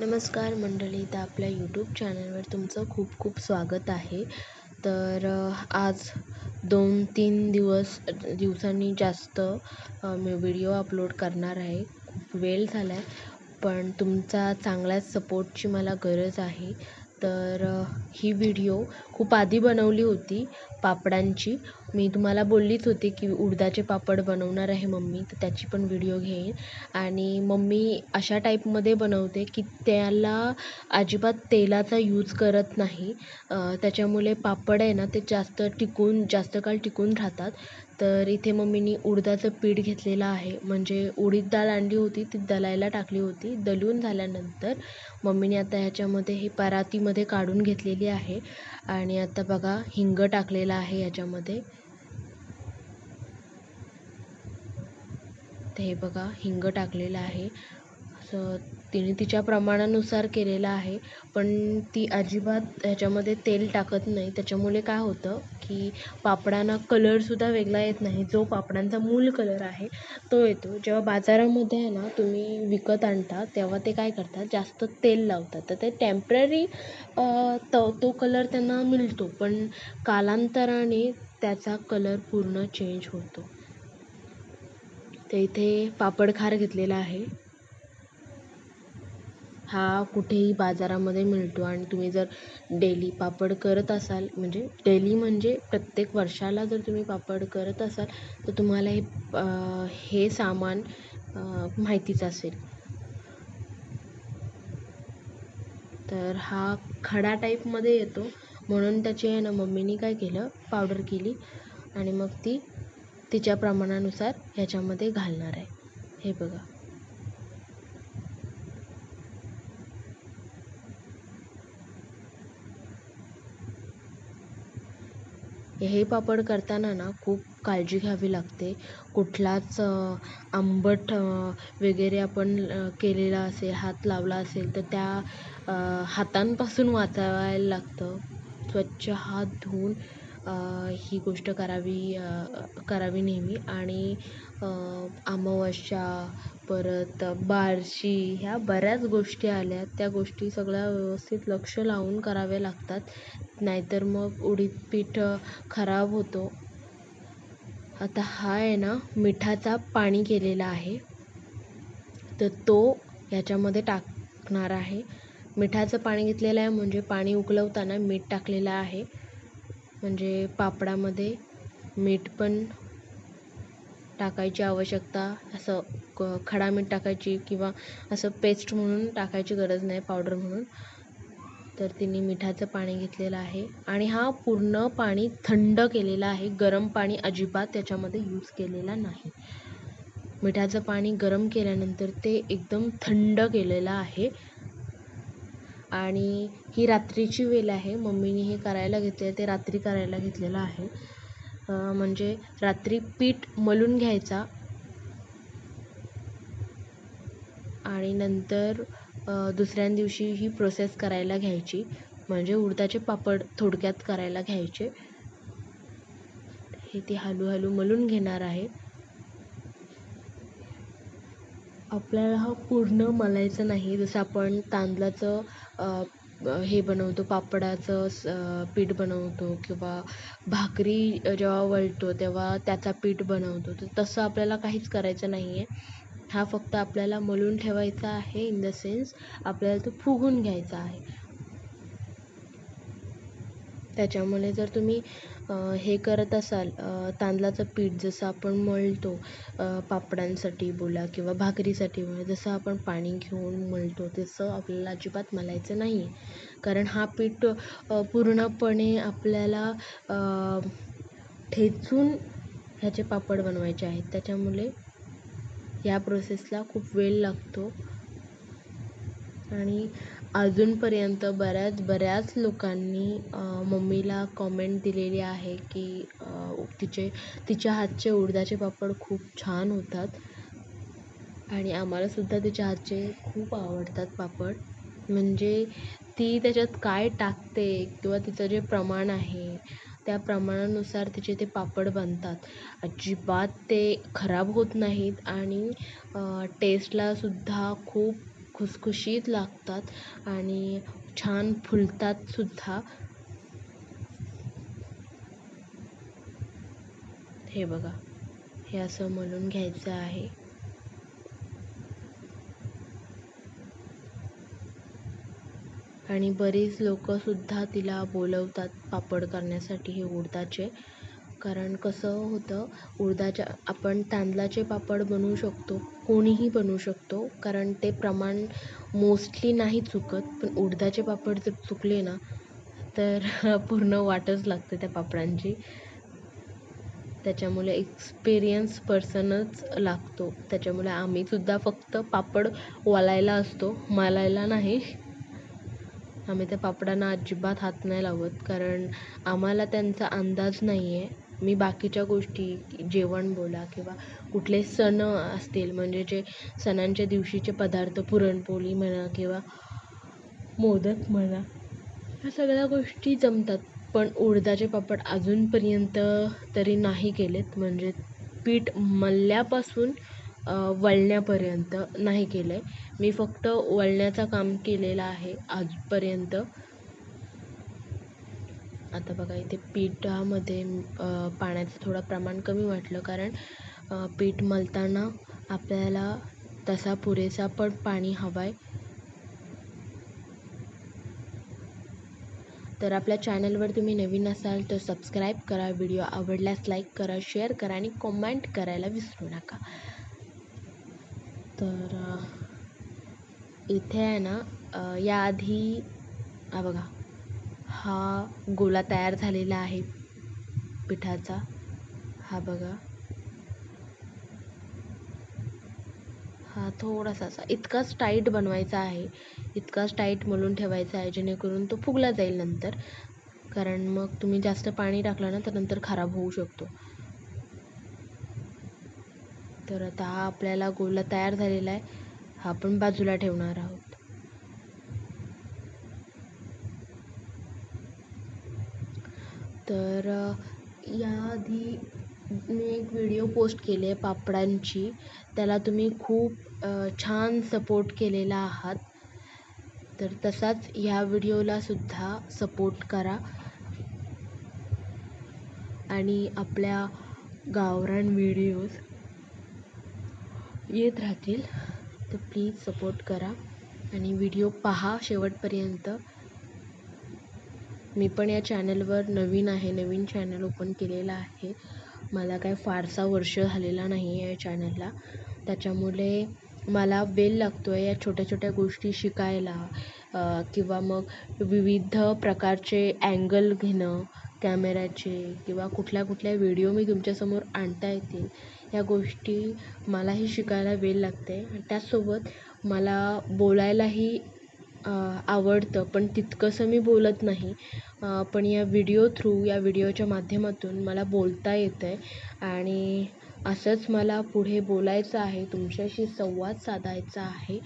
नमस्कार मंडळी तर आपल्या यूट्यूब चॅनलवर तुमचं खूप खूप स्वागत आहे. तर आज दोन तीन दिवस दिवसांनी जास्त मी व्हिडिओ अपलोड करणार आहे. खूप वेळ झाला आहे पण तुमचा चांगल्याच सपोर्टची मला गरज आहे. तर ही व्हिडिओ खूप आधी बनवली होती पापडांची. मी तुम्हाला बोललीच होती की उडदाचे पापड बनवणार आहे मम्मी तर त्याची पण व्हिडिओ घेईन. आणि मम्मी अशा टाईपमध्ये बनवते की त्याला अजिबात तेलाचा यूज करत नाही. त्याच्यामुळे पापड आहे ना ते जास्त टिकून जास्त काळ टिकून राहतात. तर इथे मम्मीनी उडदाचं पीठ घेतलेलं आहे. म्हणजे उडीद डाळ आणली होती ती दलायला टाकली होती. दलून झाल्यानंतर मम्मीने आता ह्याच्यामध्ये हे परातीमध्ये काढून घेतलेली आहे. आणि आता बघा हिंग टाकलेलं आहे याच्यामध्ये. ते हे बघा हिंग टाकलेलं आहे. असं तिने तिच्या प्रमाणानुसार केलेलं आहे पण ती अजिबात ह्याच्यामध्ये तेल टाकत नाही. त्याच्यामुळे काय होतं की पापडांना कलरसुद्धा वेगळा येत नाही. जो पापडांचा मूळ कलर आहे तो येतो. जेव्हा बाजारामध्ये आहे ना तुम्ही विकत आणता तेव्हा ते काय करतात? जास्त तेल लावतात. तर ते टेंपररी तो तो कलर त्यांना मिळतो पण कालांतराने त्याचा कलर पूर्ण चेंज होतो. तर इथे पापड खार घेतलेला आहे. हा कुठेही बाजारामध्ये मिळतो आणि तुम्ही जर डेली पापड करत असाल म्हणजे डेली म्हणजे प्रत्येक वर्षाला जर तुम्ही पापड करत असाल तर तुम्हाला हे हे सामान माहितीच असेल. तर हा खडा टाईपमध्ये येतो. म्हणून त्याची आहे ना मम्मीने काय केलं पावडर केली आणि मग ती तिच्या प्रमाणानुसार ह्याच्यामध्ये घालणार आहे. हे बघा. हे पापड करताना ना खूप काळजी घ्यावी लागते. कुठलाच आंबट वगैरे आपण केलेला असेल हात लावला असेल तर त्या हातांपासून वाचावायला लागतं. स्वच्छ हात धुवून ही गोष्ट करावी करावी नेहमी. आणि अमावस्या परत बार्शी ह्या बऱ्याच गोष्टी आल्या. त्या गोष्टी सगळ्या व्यवस्थित लक्ष लावून कराव्या लागतात. नाहीतर मग उडीद पीठ खराब होतो. आता हा आहे ना मिठाचा पाणी केलेला आहे. तर तो ह्याच्यामध्ये टाकणार आहे. मिठाचं पाणी घेतलेलं आहे म्हणजे पाणी उकळवताना मीठ टाकलेलं आहे. म्हणजे पापडामध्ये मीठ पण टाकायची आवश्यकता असं क खडा मीठ टाकायची किंवा असं पेस्ट म्हणून टाकायची गरज नाही पावडर म्हणून. तर तिने मिठाचं पाणी घेतलेलं आहे. आणि हा पूर्ण पाणी थंड केलेला आहे. गरम पाणी अजिबात त्याच्यामध्ये यूज केलेला नाही. मिठाचं पाणी गरम केल्यानंतर ते एकदम थंड केलेलं आहे. आणि ही रात्रीची वेळ आहे. मम्मीने हे करायला घेतले ते रात्री करायला घेतलेलं आहे. म्हणजे रात्री पीठ मलून घ्यायचा आणि नंतर दुसऱ्या दिवशी ही प्रोसेस करायला घ्यायची. म्हणजे उडदाचे पापड थोडक्यात करायला घ्यायचे. हे ती हळूहळू मलून घेणार आहे. आपल्याला हा पूर्ण मलायचं नाही. जसं आपण तांदळाचं हे बनवतो पापडाचं स पीठ बनवतो किंवा भाकरी जेव्हा वळतो तेव्हा त्याचा पीठ बनवतो. तर तसं आपल्याला काहीच करायचं नाही आहे हा फक्त आपल्याला मळून ठेवायचा आहे इन द सेन्स आपल्याला तो फुगून घ्यायचा आहे. त्याच्यामुळे जर तुम्ही हे करत असाल तांदळाचं पीठ जसं आपण मळतो पापडांसाठी बोला किंवा भाकरीसाठी बोला जसं आपण पाणी घेऊन मळतो तसं आपल्याला अजिबात मलायचं नाही आहे कारण हा पीठ पूर्णपणे आपल्याला ठेचून ह्याचे पापड बनवायचे आहेत. त्याच्यामुळे या प्रोसेसला खूप वेळ लागतो. आणि अजूनपर्यंत बऱ्याच बऱ्याच लोकांनी मम्मीला कॉमेंट दिलेली आहे की तिचे तिच्या हातचे उडदाचे पापड खूप छान होतात. आणि आम्हालासुद्धा तिच्या हातचे खूप आवडतात पापड. म्हणजे ती त्याच्यात काय टाकते किंवा तिचं जे प्रमाण आहे त्या प्रमाणानुसार तिचे ते पापड बनतात. अजिबात ते खराब होत नाहीत आणि टेस्टलासुद्धा खूप खुसखुशीत लागतात आणि छान फुलतात सुद्धा. हे बघा हे असं म्हणून घ्यायचं आहे. आणि बरीच लोकंसुद्धा तिला बोलवतात पापड करण्यासाठी हे उडदाचे. कारण कसं होतं उडदाच्या आपण तांदळाचे पापड बनवू शकतो कोणीही बनवू शकतो कारण ते प्रमाण मोस्टली नाही चुकत पण उडदाचे पापड जर चुकले ना तर पूर्ण वाटच लागते त्या पापडांची. त्याच्यामुळे एक्सपिरियन्स पर्सनच लागतो. त्याच्यामुळे आम्हीसुद्धा फक्त पापड वालायला असतो मलायला नाही. आम्ही त्या पापडांना अजिबात हात नाही लावत कारण आम्हाला त्यांचा अंदाज नाही आहे मी बाकीच्या गोष्टी जेवण बोला किंवा कुठले सण असतील म्हणजे जे सणांच्या दिवशीचे पदार्थ पुरणपोळी म्हणा किंवा मोदक म्हणा ह्या सगळ्या गोष्टी जमतात. पण उडदाचे पापड अजूनपर्यंत तरी नाही केलेत. म्हणजे पीठ मळल्यापासून वळण्यापर्यंत नाही केलं आहे मी फक्त वळण्याचं काम केलेलं आहे आजपर्यंत. आता बघा इथे पिठामध्ये पाण्याचं थोडं प्रमाण कमी वाटलं कारण पीठ मळताना आपल्याला तसा पुरेसा पण पाणी हवं आहे तर आपल्या चॅनलवर तुम्ही नवीन असाल तर सबस्क्राईब करा व्हिडिओ आवडल्यास लाईक करा शेअर करा आणि कॉमेंट करायला विसरू नका. तर इथे आहे ना याआधी बघा हा गोला तयार झालेला आहे. पिठाचा. हा बघा. हा थोडासा असा इतकाच टाईट बनवायचा आहे. इतकाच टाईट मळून ठेवायचा आहे जेणेकरून तो फुगला जाईल नंतर. कारण मग तुम्ही जास्त पाणी टाकलं ना तर नंतर खराब होऊ शकतो. तर आता हा आपल्याला गोला तयार झालेला आहे. हा आपण बाजूला ठेवणार आहोत. तर याआधी मी एक व्हिडिओ पोस्ट केले पापडांची. त्याला तुम्ही खूप छान सपोर्ट केलेला आहात. तर तसाच ह्या व्हिडिओला सुद्धा सपोर्ट करा. आणि आपल्या गावरान व्हिडिओज येत राहतील. तर प्लीज सपोर्ट करा. आणि व्हिडिओ पहा शेवटपर्यंत. मी पण या चॅनलवर नवीन आहे नवीन चॅनल ओपन केलेला आहे. मला काय फारसा वर्ष झालेला नाही आहे या चॅनलला त्याच्यामुळे मला वेळ लागतो आहे या छोट्या छोट्या गोष्टी शिकायला किंवा मग विविध प्रकारचे अँगल घेणं कॅमेऱ्याचे किंवा कुठल्या कुठल्या व्हिडिओ मी तुमच्यासमोर आणता येतील या गोष्टी मलाही शिकायला वेळ लागते. त्याचसोबत मला बोलायलाही आवडतं पण तितकंसं मी बोलत नाही. पण या व्हिडिओ थ्रू या व्हिडिओच्या माध्यमातून मला बोलता येतं आहे आणि असंच मला पुढे बोलायचं आहे तुमच्याशी संवाद साधायचा आहे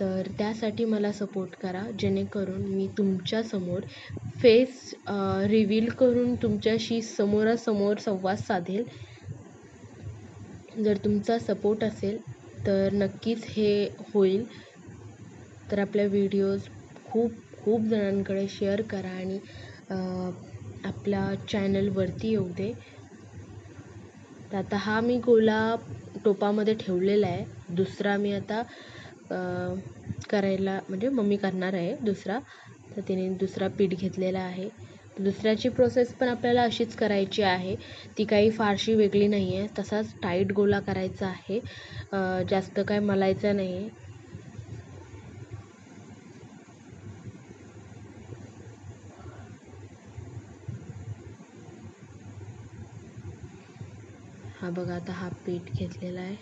तर त्यासाठी मला सपोर्ट करा. जेणेकरून मी तुमच्यासमोर फेस रिव्हील करून तुमच्याशी समोरासमोर संवाद साधेल. जर तुमचा सपोर्ट असेल तर नक्कीच हे होईल. तर आपल्या व्हिडिओज खूप खूप जणांकडे शेअर करा आणि आपल्या चॅनलवरती येऊ दे. तर आता हा मी गोला टोपामध्ये ठेवलेला आहे. दुसरा मी आता करायला म्हणजे मम्मी करणार आहे दुसरा. तर तिने दुसरा पीठ घेतलेला आहे. दुसऱ्याची प्रोसेस पण आपल्याला अशीच करायची आहे. ती काही फारशी वेगळी नाही आहे तसाच टाईट गोला करायचा आहे. जास्त काय मलायचं नाही हा बघा आता हा पीठ घेतलेला आहे.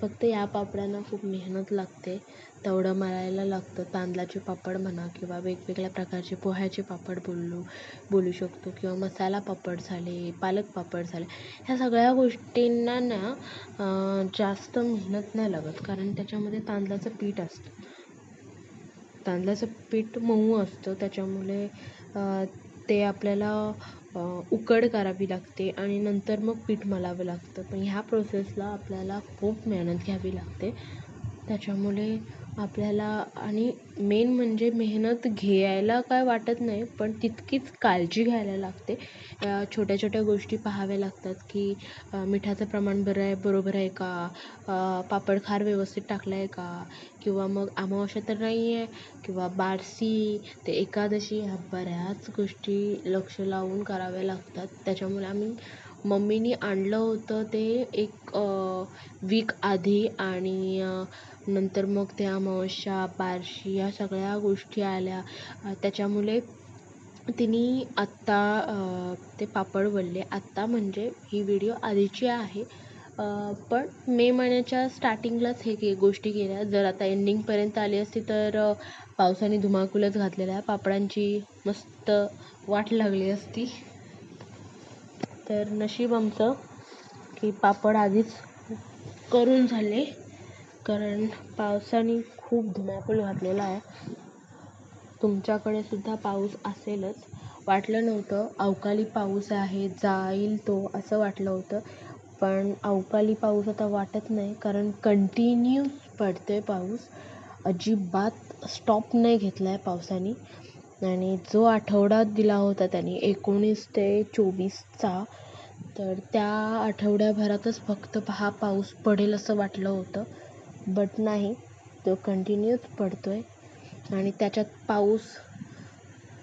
फक्त या पापडांना खूप मेहनत लागते. तेवढं मळायला लागतं. तांदळाचे पापड म्हणा किंवा वेगवेगळ्या प्रकारचे पोह्याचे पापड बोललो बोलू शकतो किंवा मसाला पापड झाले पालक पापड झाले ह्या सगळ्या गोष्टींना ना जास्त मेहनत नाही लागत. कारण त्याच्यामध्ये तांदळाचं पीठ असतं. तांदळाचं पीठ मऊ असतं. त्याच्यामुळे ते आपल्याला उकड करावी लागते आणि नंतर मग पीठ मळावं लागतं. पण ह्या प्रोसेसला आपल्याला खूप मेहनत घ्यावी लागते. त्याच्यामुळे आपल्याला आणि मेन म्हणजे मेहनत घ्यायला काय वाटत नाही पण तितकीच काळजी घ्यायला लागते. छोट्या छोट्या गोष्टी पाहाव्या लागतात की मिठाचं प्रमाण बरं आहे बरोबर आहे का? पापड खार व्यवस्थित टाकला आहे का? किंवा मग अमावस्या तर नाही आहे किंवा बारसी ते एकादशी ह्या बऱ्याच गोष्टी लक्ष लावून कराव्या लागतात. त्याच्यामुळे आम्ही मम्मीनी आणलं होतं ते एक वीक आधी आणि नंतर मग ते अमावस्या पारशी या सगळ्या गोष्टी आल्या. त्याच्यामुळे तिने आत्ता ते पापड वळले आत्ता म्हणजे ही व्हिडिओ आधीची आहे. पण मे महिन्याच्या स्टार्टिंगलाच हे गोष्टी केल्या जर आता एंडिंगपर्यंत आली असती तर पावसाने धुमाकूलच घातलेला आहे पापडांची मस्त वाट लागली असती. तर नशीब आमचं की पापड आधीच करून झाले. कारण पावसाने खूप धुमाकूळ घातलेला आहे. तुमच्याकडे सुद्धा पाऊस असेलच. वाटलं नव्हतं अवकाळी पाऊस आहे जाईल तो असं वाटलं होतं. पण अवकाळी पाऊस आता वाटत नाही कारण कंटिन्यू पडतोय पाऊस. अजिबात स्टॉप नाही घेतला आहे पावसाने. आणि जो आठवडा दिला होता त्याने एकोणीस ते चोवीसचा तर त्या आठवड्याभरातच फक्त हा पाऊस पडेल असं वाटलं होतं. बट नाही तो कंटिन्यूच आहे आणि त्याच्यात पाऊस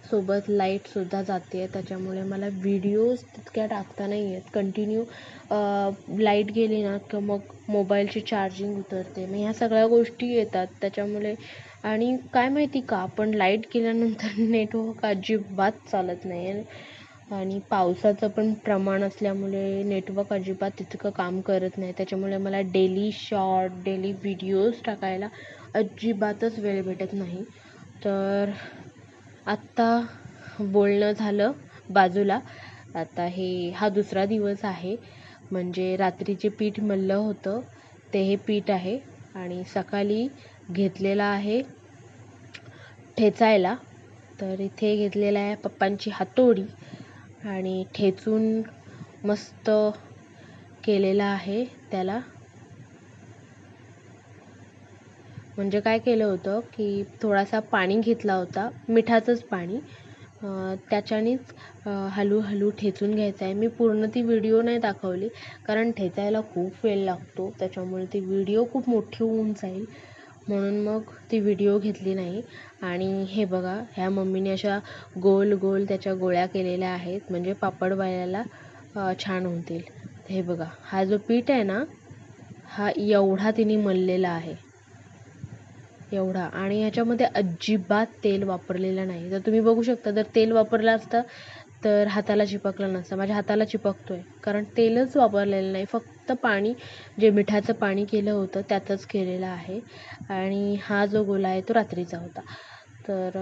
सोबत लाईटसुद्धा जाते आहे त्याच्यामुळे मला व्हिडिओज तितक्या टाकता नाही येत. कंटिन्यू लाइट गेली ना की मग मोबाईलची चार्जिंग उतरते. मग ह्या सगळ्या गोष्टी येतात. त्याच्यामुळे आणि काय माहिती का पण लाइट गेल्यानंतर नेटवर्क अजिबात चालत नाही. आहे आणि पावसाचं पण प्रमाण असल्यामुळे नेटवर्क अजिबात तितकं काम करत नाही. त्याच्यामुळे मला डेली शॉर्ट डेली व्हिडिओज टाकायला अजिबातच वेळ भेटत नाही. तर आत्ता बोलणं झालं बाजूला. आता हे हा दुसरा दिवस आहे. म्हणजे रात्रीचे पीठ मळलं होतं. ते हे पीठ आहे. आणि सकाळी घेतलेलं आहे ठेचायला. तर इथे घेतलेलं आहे पप्पांची हातोडी. आणि ठेचून मस्त केलेला आहे त्याला. म्हणजे काय केलं होतं की थोडासा पाणी घेतला होता मिठाचंच पाणी. त्याच्यानेच हळूहळू ठेचून घ्यायचं आहे. मी पूर्ण ती व्हिडिओ नाही दाखवली कारण ठेचायला खूप वेळ लागतो त्याच्यामुळे ती व्हिडिओ खूप मोठी होऊन जाईल. म्हणून मग ती व्हिडिओ घेतली नाही. आणि हे बघा ह्या मम्मीने अशा गोल गोल त्याच्या गोळ्या केलेल्या आहेत. म्हणजे पापड वळायला छान होतील. हे बघा हा जो पीठ आहे ना हा एवढा तिने मललेला आहे. एवढा. आणि ह्याच्यामध्ये अजिबात तेल वापरलेलं नाही. तर तुम्ही बघू शकता जर तेल वापरलं असतं तर हाताला चिपकलं नसतं. माझ्या हाताला चिपकतो आहे कारण तेलच वापरलेलं नाही. फक्त फक्त पाणी जे मिठाचं पाणी केलं होतं त्यातच केलेलं आहे. आणि हा जो गोला आहे तो रात्रीचा होता. तर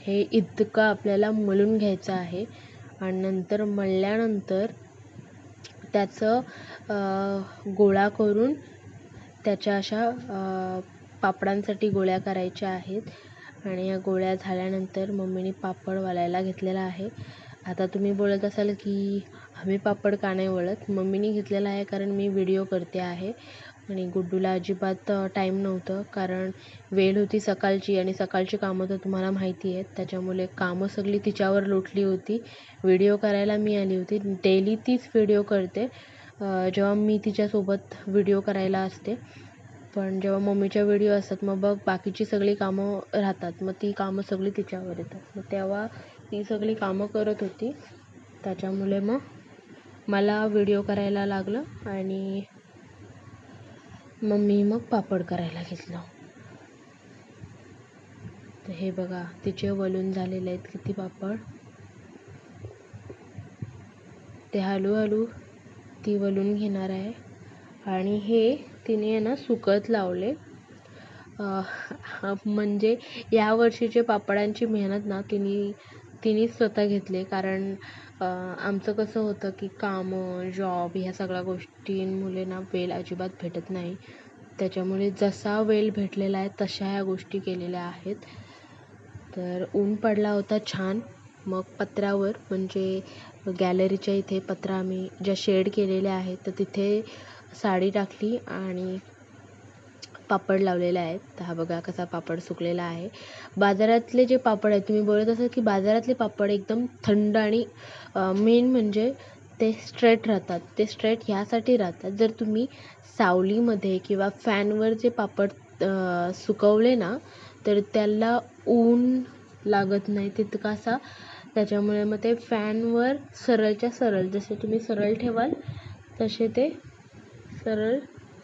हे इतकं आपल्याला मळून घ्यायचं आहे. आणि नंतर मळल्यानंतर त्याचं गोळा करून त्याच्या अशा पापडांसाठी गोळ्या करायच्या आहेत. आणि या गोळ्या झाल्यानंतर मम्मीने पापड वालायला घेतलेला आहे. आता तुम्ही बोलत असाल की आम्ही पापड का नाही वळत? मम्मीने घेतलेला आहे कारण मी व्हिडिओ करते आहे. आणि गुड्डूला अजिबात टाईम नव्हतं. कारण वेळ होती सकाळची आणि सकाळची कामं तर तुम्हाला माहिती आहेत. त्याच्यामुळे कामं सगळी तिच्यावर लोटली होती. व्हिडिओ करायला मी आली होती. डेली तीच व्हिडिओ करते. जेव्हा मी तिच्यासोबत व्हिडिओ करायला असते. पण जेव्हा मम्मीच्या व्हिडिओ असतात मग बघ बाकीची सगळी कामं राहतात. मग ती कामं सगळी तिच्यावर येतात. मग तेव्हा ती सगळी कामं करत होती. त्याच्यामुळे मग मला व्हिडिओ करायला लागलं आणि मग मी मग पापड करायला घेतलं. तर हे बघा तिचे वलून झालेले आहेत किती पापड. ते हळूहळू ती वलून घेणार आहे. आणि हे तिने आहे ना सुकत लावले. म्हणजे या वर्षीचे पापडांची मेहनत ना तिने तिनेच स्वतः घेतले. कारण आमचं कसं होतं की कामं जॉब ह्या सगळ्या गोष्टींमुळे ना वेळ अजिबात भेटत नाही. त्याच्यामुळे जसा वेळ भेटलेला आहे तशा ह्या गोष्टी केलेल्या आहेत. तर ऊन पडला होता छान. मग पत्र्यावर म्हणजे गॅलरीच्या इथे पत्रा आम्ही ज्या शेड केलेल्या आहेत तर तिथे साडी टाकली आणि पापड लावलेले आहेत. तर हा बघा कसा पापड सुकलेला आहे. बाजारातले जे पापड आहेत तुम्ही बोलत असाल की बाजारातले पापड एकदम थंड आणि मेन म्हणजे ते स्ट्रेट राहतात. ते स्ट्रेट ह्यासाठी राहतात. जर तुम्ही सावलीमध्ये किंवा फॅनवर जे पापड सुकवले ना तर त्याला ऊन लागत नाही. तितकासा त्याच्यामुळे मग ते फॅनवर सरळच्या सरळ जसे तुम्ही सरळ ठेवाल तसे ते सरळ